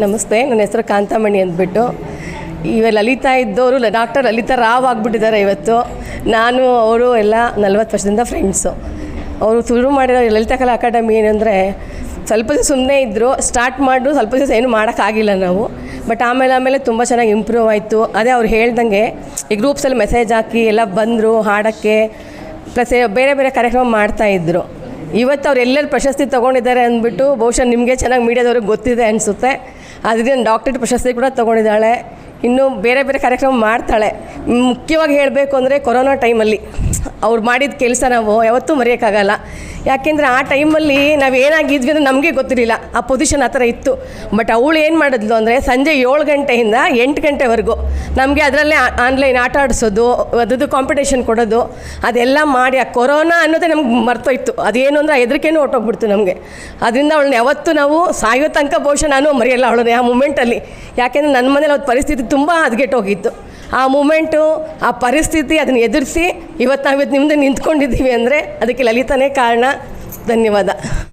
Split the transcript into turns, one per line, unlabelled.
ನಮಸ್ತೆ, ನನ್ನ ಹೆಸರು ಕಾಂತಾಮಣಿ ಅಂದ್ಬಿಟ್ಟು. ಇವ ಲಲಿತಾ ಇದ್ದವರು ಡಾಕ್ಟರ್ ಲಲಿತಾ ರಾವ್ ಆಗಿಬಿಟ್ಟಿದ್ದಾರೆ ಇವತ್ತು. ನಾನು, ಅವರು ಎಲ್ಲ ನಲ್ವತ್ತು ವರ್ಷದಿಂದ ಫ್ರೆಂಡ್ಸು ಅವರು ಶುರು ಮಾಡಿರೋ ಲಲಿತಾ ಕಲಾ ಅಕಾಡೆಮಿ ಏನಂದರೆ, ಸ್ವಲ್ಪ ದಿವಸ ಸುಮ್ಮನೆ ಇದ್ದರು ಸ್ಟಾರ್ಟ್ ಮಾಡಿದ್ರು ಸ್ವಲ್ಪ ದಿವಸ ಏನು ಮಾಡೋಕ್ಕಾಗಿಲ್ಲ ನಾವು. ಬಟ್ ಆಮೇಲೆ ಆಮೇಲೆ ತುಂಬ ಚೆನ್ನಾಗಿ ಇಂಪ್ರೂವ್ ಆಯಿತು. ಅದೇ ಅವ್ರು ಹೇಳ್ದಂಗೆ, ಈ ಗ್ರೂಪ್ಸಲ್ಲಿ ಮೆಸೇಜ್ ಹಾಕಿ ಎಲ್ಲ ಬಂದರು, ಹಾಡೋಕ್ಕೆ ಪ್ಲಸ್ ಬೇರೆ ಬೇರೆ ಕಾರ್ಯಕ್ರಮ ಮಾಡ್ತಾಯಿದ್ರು ಇವತ್ತು ಅವ್ರು ಎಲ್ಲೆಲ್ಲಿ ಪ್ರಶಸ್ತಿ ತೊಗೊಂಡಿದ್ದಾರೆ ಅಂದ್ಬಿಟ್ಟು ಬಹುಶಃ ನಿಮಗೆ ಚೆನ್ನಾಗಿ ಮೀಡಿಯಾದವ್ರಿಗೆ ಗೊತ್ತಿದೆ ಅನಿಸುತ್ತೆ. ಅದರಿಂದ ಡಾಕ್ಟರೇಟ್ ಪ್ರಶಸ್ತಿ ಕೂಡ ತೊಗೊಂಡಿದ್ದಾಳೆ. ಇನ್ನು ಬೇರೆ ಬೇರೆ ಕಾರ್ಯಕ್ರಮ ಮಾಡ್ತಾಳೆ. ಮುಖ್ಯವಾಗಿ ಹೇಳಬೇಕು ಅಂದರೆ ಕೊರೋನಾ ಟೈಮಲ್ಲಿ. ಅವ್ರು ಮಾಡಿದ ಕೆಲಸ ನಾವು ಯಾವತ್ತೂ ಮರೆಯೋಕ್ಕಾಗಲ್ಲ. ಯಾಕೆಂದರೆ ಆ ಟೈಮಲ್ಲಿ ನಾವು ಏನಾಗಿದ್ವಿ ಅಂದರೆ ನಮಗೆ ಗೊತ್ತಿರಲಿಲ್ಲ. ಆ ಪೊಸಿಷನ್ ಆ ಥರ ಇತ್ತು. ಬಟ್ ಅವಳು ಏನು ಮಾಡಿದ್ಲು ಅಂದರೆ ಸಂಜೆ ಏಳು ಗಂಟೆಯಿಂದ ಎಂಟು ಗಂಟೆವರೆಗೂ ನಮಗೆ ಅದರಲ್ಲೇ ಆನ್ಲೈನ್ ಆಟ ಆಡಿಸೋದು, ಅದ್ರದ್ದು ಕಾಂಪಿಟೇಷನ್ ಕೊಡೋದು, ಅದೆಲ್ಲ ಮಾಡಿ ಆ ಕೊರೋನಾ ಅನ್ನೋದೇ ನಮ್ಗೆ ಮರ್ತೋಯ್ತು. ಅದೇನು ಅಂದರೆ ಹೆದರಿಕೆನೂ ಹೊಟ್ಟೋಗ್ಬಿಡ್ತು ನಮಗೆ. ಅದರಿಂದ ಅವಳನ್ನ ಯಾವತ್ತೂ ನಾವು ಸಾಯೋ ತನಕ ಬಹುಶಃ ನಾನು ಮರೆಯಲ್ಲ ಅವಳನ್ನ ಆ ಮೂಮೆಂಟಲ್ಲಿ ಯಾಕೆಂದರೆ ನನ್ನ ಮನೇಲಿ ಅವ್ರ ಪರಿಸ್ಥಿತಿ ತುಂಬ ಹದಗೆಟ್ಟೋಗಿತ್ತು. ಆ ಮೂಮೆಂಟು, ಆ ಪರಿಸ್ಥಿತಿ ಅದನ್ನು ಎದುರಿಸಿ ಇವತ್ತು ನಾವು ಇವತ್ತು ನಿಮ್ಮದು ನಿಂತ್ಕೊಂಡಿದ್ದೀವಿ ಅಂದರೆ ಅದಕ್ಕೆ ಲಲಿತಾನೇ ಕಾರಣ. ಧನ್ಯವಾದ.